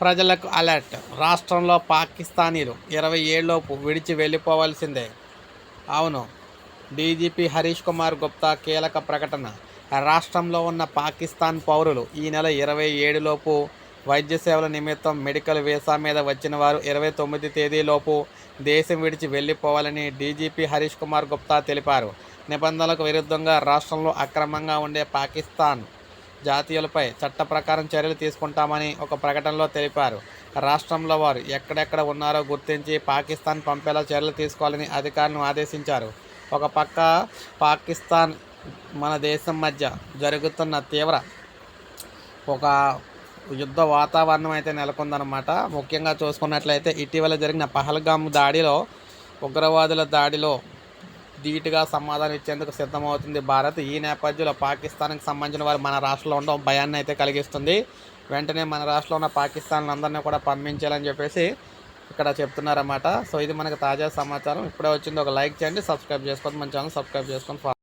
ప్రజలకు అలర్ట్. రాష్ట్రంలో పాకిస్తానీలు ఇరవై ఏళ్ళలోపు విడిచి వెళ్ళిపోవాల్సిందే. అవును డీజీపీ హరీష్ కుమార్ గుప్తా కీలక ప్రకటన. రాష్ట్రంలో ఉన్న పాకిస్తాన్ పౌరులు ఈ నెల ఇరవై ఏడులోపు వైద్య సేవల నిమిత్తం మెడికల్ వీసా మీద వచ్చిన వారు ఇరవై తొమ్మిది తేదీలోపు దేశం విడిచి వెళ్ళిపోవాలని డీజీపీ హరీష్ కుమార్ గుప్తా తెలిపారు. నిబంధనలకు విరుద్ధంగా రాష్ట్రంలో అక్రమంగా ఉండే పాకిస్తాన్ జాతీయులపై చట్ట ప్రకారం చర్యలు తీసుకుంటామని ఒక ప్రకటనలో తెలిపారు. రాష్ట్రంలో వారు ఎక్కడెక్కడ ఉన్నారో గుర్తించి పాకిస్తాన్ పంపేలా చర్యలు తీసుకోవాలని అధికారులను ఆదేశించారు. ఒక పక్క పాకిస్తాన్ మన దేశం మధ్య జరుగుతున్న తీవ్ర ఒక యుద్ధ వాతావరణం అయితే నెలకొందనమాట ముఖ్యంగా చూసుకున్నట్లయితే ఇటీవల జరిగిన పహల్గామ్ దాడిలో ఉగ్రవాదుల దాడిలో ధీటుగా సమాధానం ఇచ్చేందుకు సిద్ధమవుతుంది భారత్. ఈ నేపథ్యంలో పాకిస్తాన్కి సంబంధించిన వారు మన రాష్ట్రంలో ఉండడం భయాన్ని అయితే కలిగిస్తుంది. వెంటనే మన రాష్ట్రంలో ఉన్న పాకిస్తాన్ అందరినీ కూడా పంపించాలని చెప్పేసి ఇక్కడ చెప్తున్నారన్నమాట. సో ఇది మనకు తాజా సమాచారం. ఇప్పుడే వచ్చింది ఒక లైక్ చేయండి సబ్స్క్రైబ్ చేసుకోండి మన ఛానల్ సబ్స్క్రైబ్ చేసుకొని